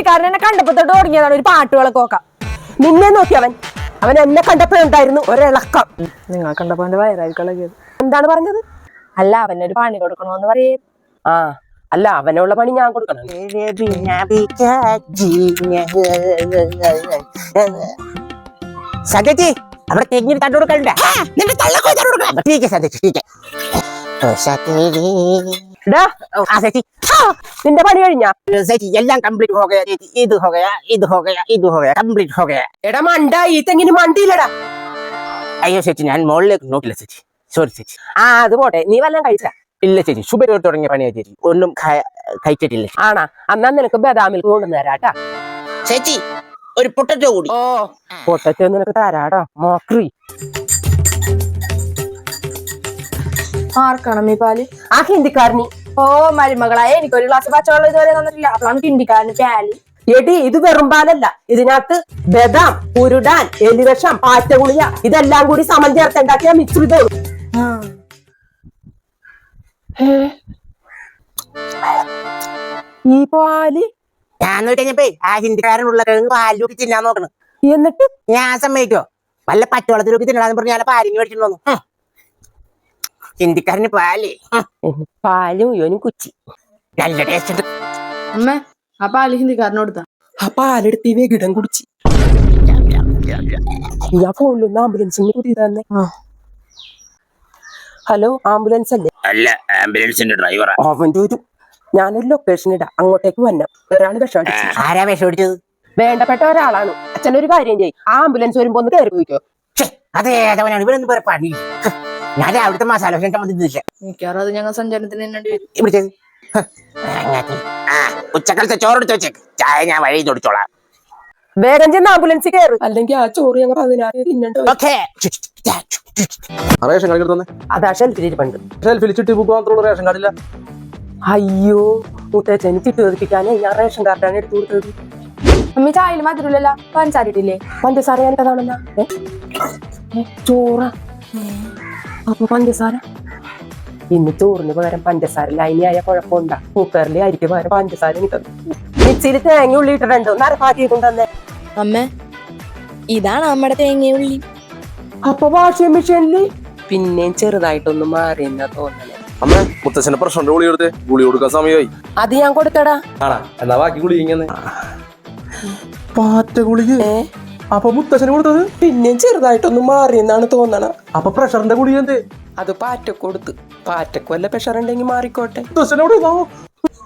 ഹിന്ദിക്കാരൻ എന്നെ കണ്ടപ്പോ തുടങ്ങിയതാണ് ഒരു പാട്ടുകളൊക്കെ വിളക്കോക്കാം നിന്നെ നോക്കി അവൻ. അവൻ എന്നെ കണ്ടപ്പോ ഉണ്ടായിരുന്നു ഒരിളക്കം. നിങ്ങൾ കണ്ടപ്പോ എന്റെ വയറായിരിക്കും എന്താണ് പറഞ്ഞത്? അല്ല അവനൊരു പണി കൊടുക്കണോന്ന് പറയേ. ആ അല്ല അവനുള്ള പണി ഞാൻ കൊടുക്കണം. സത്യജി അവിടെ തെങ്ങിന് തണ്ടു കൊടുക്കണ്ട സത്യജി നിന്റെ പണി കഴിഞ്ഞ? സച്ചി എല്ലാം കംപ്ലീറ്റ് ഹോകയാ ചേച്ചി. ഇത് ഹോകയാ ഇത് ഹോകയാ ഇത് ഹോകയാ കംപ്ലീറ്റ് ഹോകയാ. എടാ മണ്ട ഈ തെങ്ങിന് മണ്ടിയില്ലടാ. അയ്യോ ചേച്ചി ഞാൻ മുകളിലേക്ക് നോക്കില്ല ചേച്ചി. സോറി ചേച്ചി. ആ അത് പോട്ടെ. നീ വല്ലതും കഴിച്ച? ഇല്ല ചേച്ചി. ശുഭരോർ തുടങ്ങിയ പണിയാ ചേച്ചി. ഒന്നും കഴിച്ചിട്ടില്ല ആണാ. അന്നാ നിനക്ക് ബദാമിൽ കൊണ്ടുവന്ന് തരാട്ടാ ചേച്ചി ഒരു പൊട്ടറ്റോ കൂടി. ഓ പൊട്ടറ്റോ നിനക്ക് തരാടാ മോക്രി. ആർക്കണം? അമ്മ പാൽ ആ ഹിന്ദിക്കാരന്. ഓ മരുമകളാ എനിക്ക് ഒരു ഗ്ലാസ് പച്ചവെള്ളം ഇതുവരെ തന്നിട്ടില്ല. അപ്പോഴാണ് ഹിന്ദിക്കാരന് പാൽ. എടി ഇത് വെറും പാലല്ല ഇതിനകത്ത് ബദാം ഉരുടാൻ എലിവിഷം പാറ്റഗുളിക ഇതെല്ലാം കൂടി സമം ചേർത്തുണ്ടാക്കിയ മിശ്രിതമാണ് ഈ പാൽ? ഞാൻ കഴിഞ്ഞപ്പോ ആ ഹിന്ദിക്കാരനുള്ള കിഴങ്ങ് പാലൂക്കി തിന്നാൻ നോക്കണം. എന്നിട്ട്? ഞാൻ സമ്മതിക്കോ? വല്ല പച്ചവെള്ളത്തിലൊക്കെ തിന്നലാന്ന് പറഞ്ഞ് ഞാൻ പാലിന് മേടിച്ചിട്ട് വന്നു ഹും. ഹിന്ദിക്കാരന് പാൽ. പാലും യോനും കുച്ചി. നല്ല ടേസ്റ്റ് ഉണ്ട്. അമ്മേ ആ പാൽ ഹിന്ദിക്കാരനോടുത്ത ആ പാലെടുത്ത് ഈ വെകിടം കുടിച്ച് ഞാൻ ഫോണിലൊന്ന് ആംബുലൻസിന് കൂടി തന്നെ ഹലോ ആംബുലൻസ് അല്ലേ? അല്ല ആംബുലൻസിന്റെ ഡ്രൈവറാ അവന്റെ ഒരു ഞാനൊരു ലൊക്കേഷൻ ഇടാം. അങ്ങോട്ടേക്ക് വന്ന ഒരാൾ വിഷം ആരാ വിഷം അടിച്ചത്? വേണ്ടപ്പെട്ട ഒരാളാണ്. അച്ഛനൊരു കാര്യം ചെയ്യും. ആ ആംബുലൻസ് വരുമ്പോ ഒന്ന് കയറി പോയിക്കോ. ഛെ, അത് ഏതവനാണ് ഇവരൊന്നും വേറെ പണി ഞാൻ അവിടുത്തെ മസാല ദോശ മിക്കവാറും അത് ഞങ്ങൾ സഞ്ചാരത്തിന് തന്നെ ഹ്, ആ ഉച്ചക്കാലത്തെ ചോറെടുത്ത് വെച്ചേക്ക്. ചായ ഞാൻ വഴി തൊടിച്ചോളാം വേഗം ചെന്ന് ആംബുലൻസിൽ കയറി. അല്ലെങ്കിൽ ആ ചോറ് ഞങ്ങൾ. ഓക്കേ. റേഷൻ കാർഡ് അതാ ഷെൽഫിൽ പണ്ട് ഷെൽഫിൽ ചിട്ടി ബുക്ക് മാത്രമുള്ള റേഷൻ കാർഡില്ല അയ്യോ മുത്തച്ഛന് ചിട്ട് തെറിപ്പിക്കാനേ ഞാൻ റേഷൻ കാർഡാണ് എടുത്തു കൊടുത്തത്. അമ്മി ചായയിൽ മധുരമില്ലല്ലോ. പഞ്ചാരിട്ടില്ലേ പഞ്ചസാര ഞാൻ ചോറ. അപ്പൊ പഞ്ചസാര. ഇന്ന് ചോറിന് പകരം പഞ്ചസാര ലൈനിയായ കുഴപ്പമുണ്ടാ. കുക്കറിലെ അരിക്ക് പകരം പഞ്ചസാര മിക്സിയിൽ തേങ്ങ ഉള്ളി ഇട്ടിട്ടുണ്ട് നരപ്പാക്കി കൊണ്ടുവന്നേ അമ്മ ഇതാണ് നമ്മുടെ തേങ്ങ ഉള്ളി. അപ്പൊ വാഷിംഗ് മെഷീനിൽ പിന്നെയും ചെറുതായിട്ടൊന്ന് മാറിയെന്നാ തോന്നണേ. അമ്മ മുത്തച്ഛന്റെ പ്രശ്നന്റെ ഗുളി ഗുളി കൊടുക്കാൻ സമയമായി അത് ഞാൻ കൊടുത്തടാ. എന്നാ ബാക്കി ഗുളി ഇങ്ങനെ. പാറ്റ ഗുളിക അപ്പൊ മുത്തശ്ശന് കൊടുത്തത്? പിന്നെയും ചെറുതായിട്ടൊന്ന് മാറിയെന്നാണ് തോന്നണ. അപ്പൊ പ്രഷറിന്റെ കൂടി എന്ത്? അത് പാറ്റ കൊടുത്ത്. പാറ്റക്ക് വല്ല പ്രഷർ ഉണ്ടെങ്കിൽ മാറിക്കോട്ടെ മുത്തച്ഛനോട്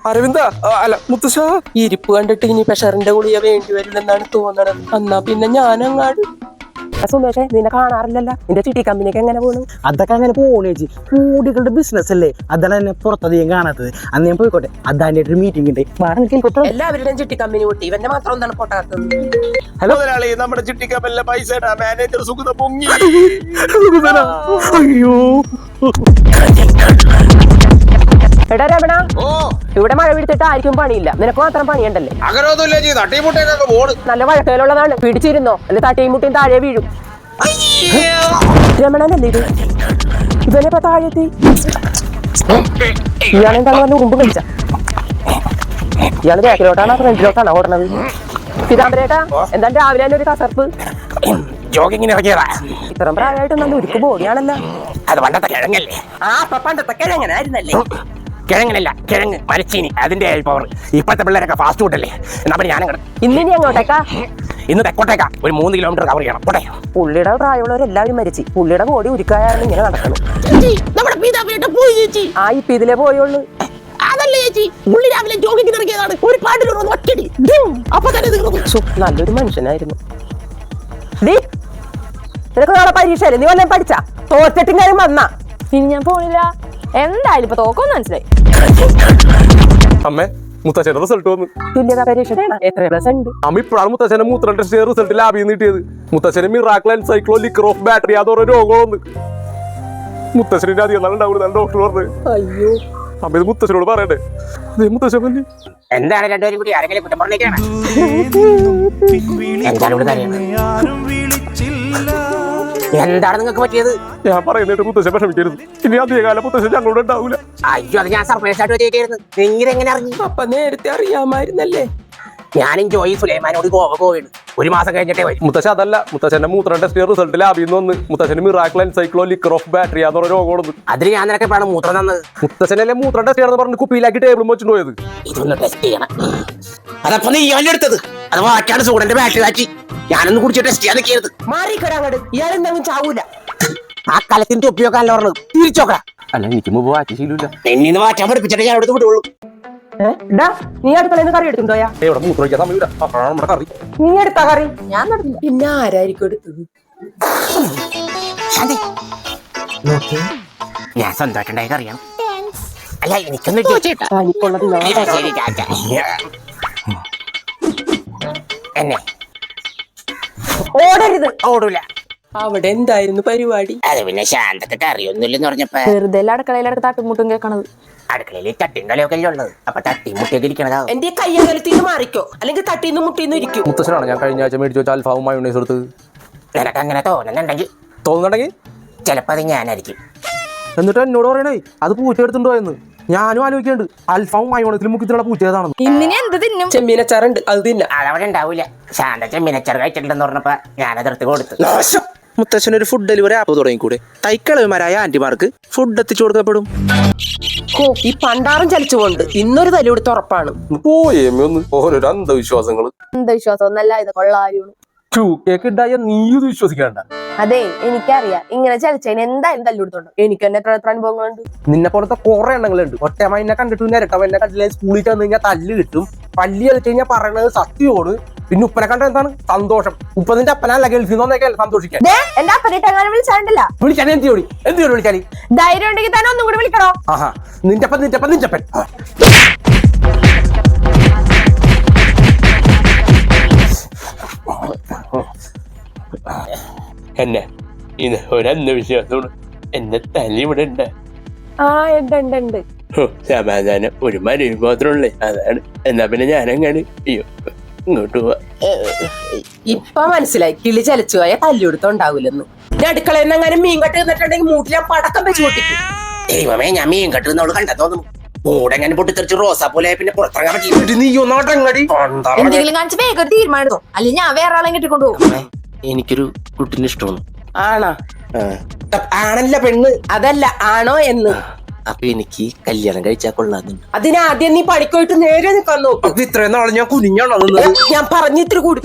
അരവിന്ദ അല്ല മുത്തശ്ശ. ഇരിപ്പ് കണ്ടിട്ട് ഇനി പ്രഷറിന്റെ ഗുളിക വേണ്ടി വരില്ലെന്നാണ് തോന്നണത്. എന്നാ പിന്നെ ഞാനങ്ങാട് സുമേഷേ നിന്നെ കാണാറില്ലല്ലോ? നിന്റെ ചിട്ടി കമ്പനിക്ക് എങ്ങനെ പോണു? അതൊക്കെ അങ്ങനെ പോണേ ചേച്ചി. കൂടികളുടെ ബിസിനസ് അല്ലേ? അതാണ് എന്നെ പുറത്തധികം കാണാത്തത്. അന്ന് ഞാൻ പോയിക്കോട്ടെ. അതാന്റെ ഒരു മീറ്റിംഗ് ഉണ്ട്. എല്ലാവരുടെയും ചിട്ടി കമ്പനി കൂട്ടി ഇവന്റെ മാത്രം എന്താണ് പൊട്ടാത്തത്? മുതലാളി നമ്മുടെ ചിട്ടിക്കപ്പല്ല പൈസ മാനേജർ സുഖത പൊങ്ങി. അയ്യോ. എടാ രമണ ഓ. ഇവിടെ മഴ പിടിച്ചിട്ട് ആർക്കും പണിയില്ല. നിനക്ക് മാത്രം പണിയുണ്ടല്ലേ? അങ്ങനൊന്നുമില്ല ചെയ്ത് തട്ടിമുട്ടേക്കൊക്കെ പോണ്. നല്ല വഴക്കയിലുള്ളതാണ് പിടിച്ചിരുന്നോ? അല്ലെ തട്ടിയും മുട്ടിയും താഴെ വീഴും. രമണനല്ലേ ഇത്? ഇവനിപ്പോ താഴെത്തി. ഇയാളെന്താണ് പറഞ്ഞ ഉറുമ്പ് കഴിച്ച ഇയാൾ ബാക്കിലോട്ടാണോ ഫ്രണ്ടിലോട്ടാണോ ഓടണത്? പിതാമ്പരേട്ടാ എന്താണ് രാവിലെ ഒരു കസർപ്പ്? ജോഗിങ്ങിന് ഇറങ്ങിയതാ. ഇത്രയും പ്രായമായിട്ട് നല്ല ഉരുക്ക് ബോഡിയാണല്ലോ അത് പണ്ടത്തെ കിഴങ്ങല്ലേ? ആ പണ്ടത്തെ കിഴങ്ങനായിരുന്നല്ലേ? കിഴങ്ങനല്ല കിഴങ്ങ് മരച്ചീനി. അതിന്റെ പവർ ഇപ്പോഴത്തെ പിള്ളേരൊക്കെ ഫാസ്റ്റ് ഫുഡ് അല്ലേ? എന്നാ പിന്നെ ഞാനങ്ങോട്ട് ഇന്നിനി അങ്ങോട്ടേക്കാ ഇന്ന് തെക്കോട്ടേക്കാ. ഒരു മൂന്ന് കിലോമീറ്റർ കവർ ചെയ്യണം. പോട്ടെ? പുള്ളിയുടെ പ്രായമുള്ളവരെല്ലാവരും മരിച്ചു. പുള്ളിയുടെ ബോഡി ഉരുക്കായാലും ഇങ്ങനെ നടക്കണം നമ്മുടെ പീതാപ്പേട്ട പോയി ചേച്ചി. ആ ഇപ്പൊ ഇതിലേ പോയുള്ളൂ. അതല്ലേ ചേച്ചി? പുള്ളി രാവിലെ ജോഗിങ്ങിന് ഇറങ്ങിയതാണ് ഒരു പാട്ടിലൊരു ഒറ്റടി അപ്പൊ തന്നെ തീർന്നു നല്ലൊരു മനുഷ്യനായിരുന്നു. നിനക്ക് നാളെ പരീക്ഷയല്ലേ? നീ വല്ലതും പഠിച്ചാ? കാര്യം വന്നാ. ഇനി ഞാൻ പോണില്ല. എന്തായാലും ഇപ്പൊ തോക്കൊന്നും മനസ്സിലായി. അമ്മേ മുത്തച്ഛന്റെ റിസൾട്ട് വന്നു. തുല്യത പരീക്ഷ എത്ര പ്ലസ് ഉണ്ട് അമ്മ ഇപ്പോഴാണ് മുത്തച്ഛന്റെ മൂത്ര ടെസ്റ്റ് റിസൾട്ട് ലാബിൽ നിന്ന് കിട്ടിയത്. മുത്തച്ഛന് മിറാക്ലൻ സൈക്ലോ ലിക്കർ ഓഫ് ബാറ്ററി അതോരോ രോഗങ്ങളൊന്ന് മുത്തച്ഛനിന്റെ അധികം ഉണ്ടാവില്ല ഡോക്ടർ പറഞ്ഞു അയ്യോ. അമ്മ ഇത് മുത്തച്ഛനോട് പറയണ്ടേ ദേ മുത്തച്ഛൻ എന്താണ് രണ്ടുപേരും കൂടി ആരെങ്കിലും കുറ്റം പറഞ്ഞേക്കാണ് എന്താണ് ഇവിടെ? എന്താണ് നിങ്ങൾക്ക് പറ്റിയത്? ഞാൻ പറയുന്നത് മുത്തശ്ശൻ വിഷമിക്കരുത്. ഇനി അധികകാലം മുത്തശ്ശൻ ഞങ്ങളോട് ഉണ്ടാവൂല. അയ്യോ അത് ഞാൻ സർപ്രൈസ് ആയിട്ട് നിങ്ങൾ എങ്ങനെ അറിഞ്ഞു? അപ്പൊ നേരത്തെ അറിയാമായിരുന്നല്ലേ? ഞാനും ജോയി സുലൈമാനോട് ഗോവ പോവുകയാണ്. ഒരു മാസം കഴിഞ്ഞിട്ടേ വരും. മുത്തശ്ശ അതല്ല മുത്തശ്ശന്റെ മൂത്രം ടെസ്റ്റ് റിസൾട്ട് ലാബിൽ നിന്ന് വന്ന് മുത്തശ്ശന് miracle cyclo liquor of battery എന്ന് പറഞ്ഞ രോഗമാണ് അതിന് ഞാൻ നിനക്ക് വേണം മൂത്രം തന്നത്? മുത്തശ്ശനല്ലേ മൂത്രം ടെസ്റ്റ് ചെയ്യണമെന്ന് പറഞ്ഞ് കുപ്പിയിലാക്കി ടേബിളും വെച്ചിട്ട് പോയത് ഇതൊന്ന് ടെസ്റ്റ് ചെയ്യണം. അതപ്പൊ നീ ഇവന്റെ എടുത്തത് അത് മാറ്റാണ് സൂടന്റെ ബാറ്ററി മാറ്റി. ഞാനൊന്ന് കുടിച്ച് ടെസ്റ്റ് ചെയ്യാൻ നിൽക്കരുത്. മാറിക്കടാ അങ്ങോട്ട് ഇയാളെന്താവും ചാവൂല. ആ കലത്തിന്റെ തൊപ്പിയൊക്കെ അല്ല പറഞ്ഞത് തിരിച്ചോക്ക. അല്ല എനിക്ക് മുമ്പ് വാറ്റി ശീലമില്ല. എന്നെ മാറ്റാൻ പഠിപ്പിച്ചിട്ട് ഞാൻ എടുത്ത് ഏ? ഡാ നീ അടുക്കളയിൽ കറി എടുത്തുണ്ടോയാ നീ എടുത്താ കറി? ഞാൻ നടത്തില്ല പിന്നെ ആരായിരിക്കും എടുത്തത്? ശാന്തി. ഞാൻ സ്വന്തമായിട്ടുണ്ടായി അല്ല എനിക്കൊന്നും ചോദിച്ചേട്ടാ ഞാൻ ശരി ചാച്ച എന്നെ. ഓടരുത്. ഓടൂല. അവിടെ എന്തായിരുന്നു പരിപാടി? അത് പിന്നെ ശാന്തക്ക് അറിയൊന്നുമില്ലെന്ന് പറഞ്ഞപ്പോ. വെറുതെ അടുക്കളയിലെ തട്ടുമുട്ടും കേൾക്കണത് അടുക്കളയിൽ തട്ടിയും കളിയൊക്കെ അല്ലേ ഉള്ളത്? അപ്പൊ തട്ടിയും മുട്ടിയൊക്കെ ഇരിക്കണതാ. എന്റെ കയ്യകലത്തിന്ന് മാറിക്കോ. അല്ലെങ്കിൽ തട്ടിന്ന് മുട്ടിന്ന് ഇരിക്കും. മുത്തശ്ശനാണ്? ഞാൻ കഴിഞ്ഞ ആഴ്ച മേടിച്ചു വെച്ച അൽഫാവും മയോണൈസ് എടുത്ത്. നിനക്ക് അങ്ങനെ തോന്നുന്നുണ്ടെങ്കിൽ തോന്നുന്നുണ്ടെങ്കിൽ? ചിലപ്പോ അത് ഞാനായിരിക്കും. എന്നിട്ട് എന്നോട് പറയണേ അത് പൂച്ച എടുത്തുണ്ടോ എന്ന്? ഞാനും ആലോചിക്കുന്നുണ്ട്. അൽഫാവും മയോണൈസിലും മുക്കിത്തുള്ള പൂച്ച ഏതാണെന്ന് ഇന്നിനി എന്ത് തിന്നും? ചെമ്മീനച്ചാറുണ്ട് അത് തിന്ന. അതവിടെ ഉണ്ടാവൂല. ശാന്ത ചെമ്മീനച്ചാർ കഴിച്ചിട്ടുണ്ടെന്ന് പറഞ്ഞപ്പോ ഞാനതെടുത്ത് കൊടുത്തു. മുത്തശ്ശനൊരു ഫുഡ് ഡെലിവറി ആപ്പ് തുടങ്ങിക്കൂടെ? തൈക്കളവന്മാരായ ആന്റിമാർക്ക് ഫുഡ് എത്തിച്ചു കൊടുക്കപ്പെടും. ഹോ, ഈ പണ്ടാറും ചലിച്ചുകൊണ്ട് ഇന്നൊരു തലി കൊടുത്ത് ഉറപ്പാണ്. ഓരോരോ അന്ധവിശ്വാസങ്ങൾ അന്ധവിശ്വാസം ഒന്നല്ല ഇത് കൊള്ളാരിയാണ് ക്യൂ കേക്ക് ഇണ്ടായ നീ ഇത് വിശ്വസിക്കണ്ട. അതെ എനിക്കറിയാം. ഇങ്ങനെ ചലിച്ചതിന് എന്തായാലും തല്ലുകൊടുത്തോണ്ട് എനിക്ക് തന്നെ എത്ര എത്ര അനുഭവങ്ങളുണ്ട്. നിന്നെ പോലത്തെ കുറെ എണ്ണങ്ങളുണ്ട്. ഒറ്റമൈനെ കണ്ടിട്ട് എന്നെ കണ്ടില്ല സ്കൂളിൽ ചെന്ന് കഴിഞ്ഞാൽ തല്ല് കിട്ടും. പല്ലി കളിച്ച് കഴിഞ്ഞാൽ പറയണത് സത്യമാണ്. പിന്നെ ഉപ്പനെ കണ്ട എന്താണ്? സന്തോഷം. ഉപ്പതിന്റെ അപ്പനല്ല ഗൾഫിൽ നിന്നൊക്കെ സന്തോഷിക്കാൻ. ദേ, എന്റെ അപ്പനിട്ട് അങ്ങനെ വിളിച്ചാണ്ടില്ല. വിളിക്കാൻ എന്ത് ജോലി? എന്ത് ജോലി വിളിച്ചാലി? ധൈര്യം ഉണ്ടെങ്കിൽ തന്നെ ഒന്നും കൂടി വിളിക്കണോ? ആഹാ. നിന്റെ അപ്പൻ നിന്റെ അപ്പൻ നിന്റെ അപ്പൻ. എന്നെ ഇത് ഒരന്ധവിശ്വാസമാണ് എന്റെ തല ഇവിടെ ഉണ്ട് ആ ഉണ്ട് ഉണ്ട് ഉണ്ട്. ഹോ, സമാധാനം. ഒരു മരുന്ന് മാത്രമല്ലേ അതാണ്. എന്നാ പിന്നെ ഞാനങ്ങാണ് അയ്യോ. ഇങ്ങോട്ട് പോവാ ഇപ്പൊ മനസ്സിലായി. കിളി ചലച്ചു പോയ തല്ലി കൊടുത്തോണ്ടാവൂലെന്ന് ഞാൻ അടുക്കളയിൽ നിന്ന് അങ്ങനെ മീൻ കട്ട് നിന്നിട്ടുണ്ടെങ്കിൽ മൂട്ടിൽ ഞാൻ പടക്കം വെച്ച് പൊട്ടിക്കും ദൈവമേ ഞാൻ മീൻ കട്ട് കണ്ടാ കണ്ടെത്തോന്നു മൂടെങ്ങനെ പൊട്ടിത്തെറിച്ച് റോസാ പോലെ പിന്നെ പുറത്തിറങ്ങാൻ പറ്റി നീ ഒന്നോട്ടങ്ങടി എന്തെങ്കിലും കാണിച്ച് വേഗം തീരുമാനം അല്ലെങ്കിൽ ഞാൻ വേറെ ആളെ കെട്ടിക്കൊണ്ടു എനിക്കൊരു കുട്ടിനെ ഇഷ്ടമാണ്. ആണോ? ആണല്ല പെണ്ണ്. അതല്ല ആണോ എന്ന്. അപ്പൊ എനിക്ക് കല്യാണം കഴിച്ചാൽ കൊള്ളാന്നുണ്ട് അതിനാദ്യം നീ പണിക്കോയിട്ട് നേരെ നിൽക്കാൻ നോക്കും. ഇത് ഇത്രയും നാളെ ഞാൻ കുനിഞ്ഞാണോ നിന്നത്? ഞാൻ പറഞ്ഞിട്ട് കൂടി.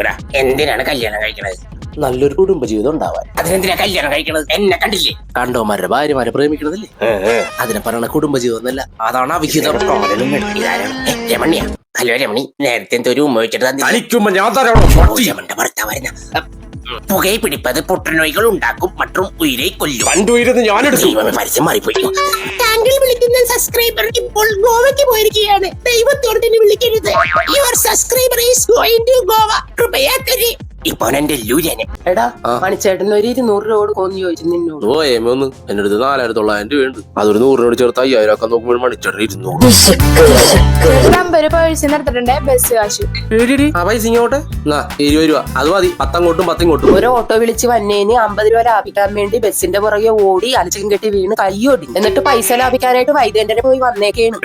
എടാ, എന്തിനാണ് കല്യാണം കഴിക്കണത്? നല്ലൊരു കുടുംബജീവിതം ഉണ്ടാവാൻ. അതിനെന്തിനാ കല്യാണം കഴിക്കണത്? എന്നെ കണ്ടില്ലേ? കണ്ടോ കണ്ടോമാരുടെ ഭാര്യമാരെ പ്രേമിക്കണതല്ലേ? അതിനെ പറയണ കുടുംബജീവിതം എന്നല്ല അതാണ് അവിഹിതം. ഇതാരാണ്? ഏ, രമണിയാ. ഹലോ രമണി. നേരത്തെ എന്തോ ഒരു ഉമ്മ വെച്ചിട്ട് തന്നില്ലേ? കളിക്കുമ്പോ ഞാൻ തരാണോ രമണിയുടെ ഭർത്താവായിരുന്ന. പുകപിടിപ്പത് പുற்றுനോയികൾ ഉണ്ടാക്കും മറ്റും ഉയരെ കൊല്ലും. പണ്ടുയരുന്ന് ഞാനെടുത്തു. ദൈവമേ പരസ്യം മാറിപ്പോയി. താങ്കൾ വിളിക്കുന്ന സബ്സ്ക്രൈബർ ഇപ്പോൾ ഗോവയ്ക്ക് പോയിരിക്കുകയാണ്. ദൈവത്തോടെ വിളിക്കരുത്. Your subscriber is going to Goa കൃപയാ തരി. ഇപ്പൊ എന്റെ എടാ പണിച്ചേട്ടൻ ഒരു ഇരുന്നൂറ് രൂപ കൊടുക്കുമെന്ന് ചോദിച്ചു നിന്നോട്. ഓ ഏമ ഒന്ന്. എന്റെ അടുത്ത് നാലായിരത്തി തൊള്ളായിരം രൂപയുണ്ട്. അതൊരു നൂറിനോട് ചേർത്ത് അയ്യായിരം ഒക്കെ നോക്കുമ്പോൾ മണിച്ചേട്ടൻ ഇരുന്നൂറ്. രൂപ പൈസ എടുത്തിട്ടുണ്ടേ ബസ് കാശ്. ആ പൈസ ഇങ്ങോട്ട്. എന്നാ ഇരുപത് രൂപ. അത് മതി. പത്തങ്ങോട്ടും പത്തിങ്ങോട്ടും. ഒരു ഓട്ടോ വിളിച്ച് വന്നേന് അമ്പത് രൂപ ലാഭിക്കാൻ വേണ്ടി ബസ്സിന്റെ പുറകെ ഓടി അലച്ചിലും കെട്ടി വീണ് കയ്യോടി എന്നിട്ട് പൈസ ലാഭിക്കാനായിട്ട് വൈദ്യന്റെ പോയി വന്നേക്കാണ്.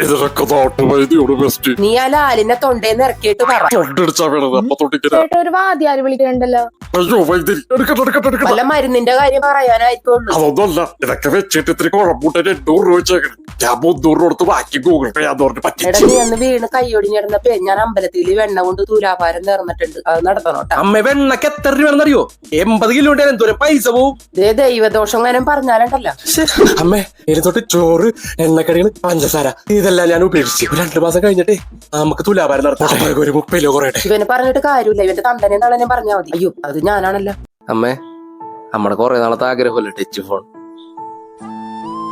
നീ ആ ലാലിനെ തൊണ്ടേന്ന് ഇറക്കിയിട്ട് പറ. തൊണ്ടടിച്ചാ വേണത്. അപ്പൊ തൊട്ടിക്കര. ചേട്ടാ ഒരു വാദ്യാര് വിളിക്കുന്നുണ്ടല്ലോ അയ്യോ വൈദ്യരി എടുക്കട്ടെ എടുക്കട്ടെ എടുക്കട്ടെ. വല്ല മരുന്നിന്റെ കാര്യം പറയാനായിരിക്കുള്ളൂ അതൊന്നുമല്ല ഇതൊക്കെ വെച്ചിട്ട് ഇത്തിരി കുഴപ്പൂട്ടെ എണ്ണൂറ് രൂപ വെച്ചേക്കണം. ഞാൻ മുന്നൂറ് രൂപ കൊടുത്ത് ബാക്കി ഗൂഗിൾ പേ ആന്ന് പറഞ്ഞ് എടാ പറ്റിച്ചു നീ അന്ന് വീണ് കയ്യൊടിഞ്ഞിരുന്നപ്പോ ഞാൻ അമ്പലത്തിൽ വെണ്ണ കൊണ്ട് തൂലാഭാരം നേർന്നിട്ടുണ്ട് അത് നടത്തണോട്ടാ അമ്മ വെണ്ണക്ക് എത്ര രൂപയാണെന്നറിയോ എൺപത് കിലോ ഉണ്ട് എന്തോരം പൈസ പോവും? ദേ ദൈവദോഷം കാര്യം പറഞ്ഞാലുണ്ടല്ലോ. അമ്മേ ഇനി തൊട്ട് ചോറ് എണ്ണക്കടികൾ പഞ്ചസാര ഇതെല്ലാം ഞാൻ ഉപേക്ഷിച്ചു. ഒരു രണ്ടു മാസം കഴിഞ്ഞിട്ടേ നമുക്ക് തുലാഭാരം നടത്താം ഒരു മുപ്പത് കിലോ കുറയട്ടെ. ഇവന് പറഞ്ഞിട്ട് കാര്യമില്ല. ഇവന്റെ തന്തനെ തളനെ പറഞ്ഞാ മതി. അയ്യോ അത് ഞാനാണല്ലോ. അമ്മേ നമ്മുടെ കൊറേ നാളത്തെ ആഗ്രഹമല്ലേ ടച്ച് ഫോൺ?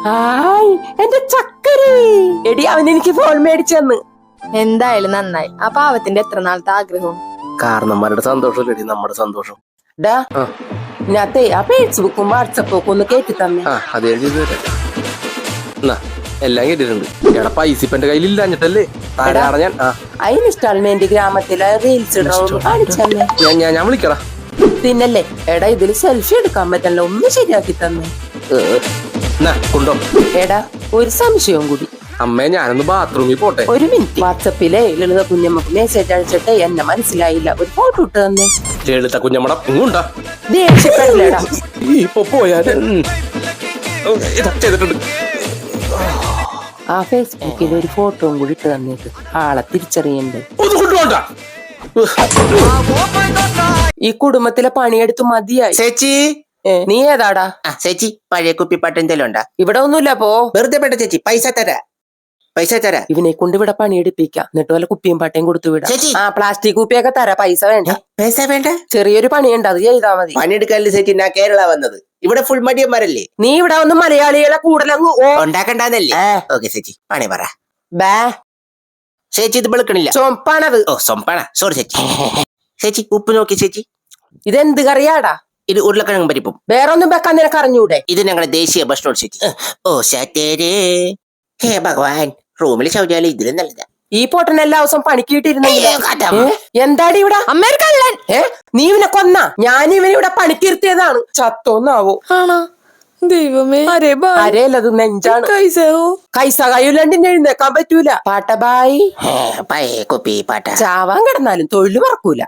ഹായ് എന്റെ ചക്കരേ. എടി അവൻ എനിക്ക് ഫോൺ മേടിച്ചെന്ന് എന്തായാലും നന്നായി. ആ പാവത്തിന്റെ എത്ര നാളത്തെ ആഗ്രഹവും കാരണന്മാരുടെ സന്തോഷമല്ലേ നമ്മുടെ സന്തോഷം. ഡാ ഇതിനകത്തെ ആ ഫേസ്ബുക്കും വാട്സപ്പും ഒക്കെ ഒന്ന് കേട്ടി തന്നെ ആ അത് തരാം എന്നാ. എല്ലാം കേട്ടിട്ടുണ്ട്. എടാ പൈസ ഇപ്പൊ എന്റെ കയ്യിൽ ഇല്ലാഞ്ഞിട്ടല്ലേ താരാണ് ഞാൻ? ആ. അതിന് ഇൻസ്റ്റാൾമെന്റ് ഗ്രാമത്തിലെ റീൽസ് ഇടണമെന്ന് ഞാൻ ഞാൻ ഞാൻ വിളിക്കടാ. പിന്നല്ലേ എടാ ഇതിൽ സെൽഫി എടുക്കാൻ പറ്റല്ലോ ഒന്ന് ശരിയാക്കി തന്നെ. കൊണ്ടോ. എടാ ഒരു സംശയവും കൂടി. അമ്മേ ഞാനൊന്ന് ബാത്റൂമിൽ പോട്ടെ. ഒരു മിനിറ്റ് വാട്സപ്പിലെ ലളിത കുഞ്ഞമ്മക്ക് മെസ്സേജ് അയച്ചിട്ട് എന്നെ മനസ്സിലായില്ല. ഒരു ഫോട്ടോ ഇട്ട് തന്നെ. ലളിത കുഞ്ഞമ്മട ഇങ്ങുണ്ടാ ദേഷ്യപ്പെടില്ലടാ. ഇപ്പൊ. ഇതാ ചെയ്തിട്ടുണ്ട്. ആ ഫേസ്ബുക്കിൽ ഒരു ഫോട്ടോയും കൂടി ഇട്ട് തന്നേക്ക്. ആളെ തിരിച്ചറിയണ്ട്? ഈ കുടുംബത്തിലെ പണിയെടുത്ത് മതിയായി. ചേച്ചി. നീ ഏതാടാ ചേച്ചി. പഴയ കുപ്പിപ്പാട്ട് എന്തെങ്കിലും ഉണ്ടാ? ഇവിടെ ഒന്നുമില്ല പോ. വെറുതെ പെട്ട ചേച്ചി പൈസ തരാ. പൈസ തരാ. ഇവനെ കൊണ്ട് ഇവിടെ പണിയെടുപ്പിക്കാം. എന്നിട്ട് വല്ല കുപ്പിയും പാട്ടയും കൊടുത്തു വിടാം. ചേച്ചി. ആ പ്ലാസ്റ്റിക് കുപ്പിയൊക്കെ തരാ. പൈസ വേണ്ട. പൈസ വേണ്ട? ചെറിയൊരു പണി ഉണ്ട് അത് ചെയ്താ മതി. പണിയെടുക്കാനുള്ള ചേച്ചി ഞാൻ കേരള വന്നത്. ഇവിടെ ഫുൾ മടിയന്മാരല്ലേ? നീ ഇവിടെ വന്ന് മലയാളികളെ കൂടുതലങ്ങ് ഓ ഉണ്ടാക്കണ്ടെന്നല്ലേ? ഓക്കെ ചേച്ചി. പണി പറ. ബേ. ചേച്ചി ഇത് വെളുക്കണില്ല. ചുമപ്പാണത്. ഓ സൊമ്പാണ സോറി ചേച്ചി. ചേച്ചി ഉപ്പ് നോക്കി ചേച്ചി. ഇതെന്ത് കറിയാടാ? ഇത് ഉരുളക്കിഴങ്ങും പരിപ്പും. വേറെ ഒന്നും വെക്കാൻ നിനക്ക് അറിഞ്ഞൂടെ? ഇത് ഞങ്ങളുടെ ദേശീയ ഭക്ഷണം ചേച്ചി. ഓ ശാറ്റേരേ. ഹേ ഭഗവാൻ. റൂമിൽ ശൗചാലയം ഇതിലും നല്ലതാ. ഈ പൊട്ടൻ എല്ലാ ദിവസം പണിക്കിട്ടിരുന്നെങ്കിൽ. എന്താടി ഇവിടെ? അമ്മേർക്കള്ളൻ ഏ? നീ ഇവനെ കൊന്ന? ഞാൻ ഇവനെ ഇവിടെ പണിക്കിരുത്തിയതാണ്. ചത്തോന്നാവോ? ആണോ. ദൈവമേ. അരേ അരേലത് നെഞ്ചാണ്. കൈസ കയ്യിലാണ്ട് ഇനി എഴുന്നേക്കാൻ പറ്റൂല. പഴയ കുപ്പി പാട്ട. ചാവാൻ കിടന്നാലും തൊഴിൽ മറക്കൂല.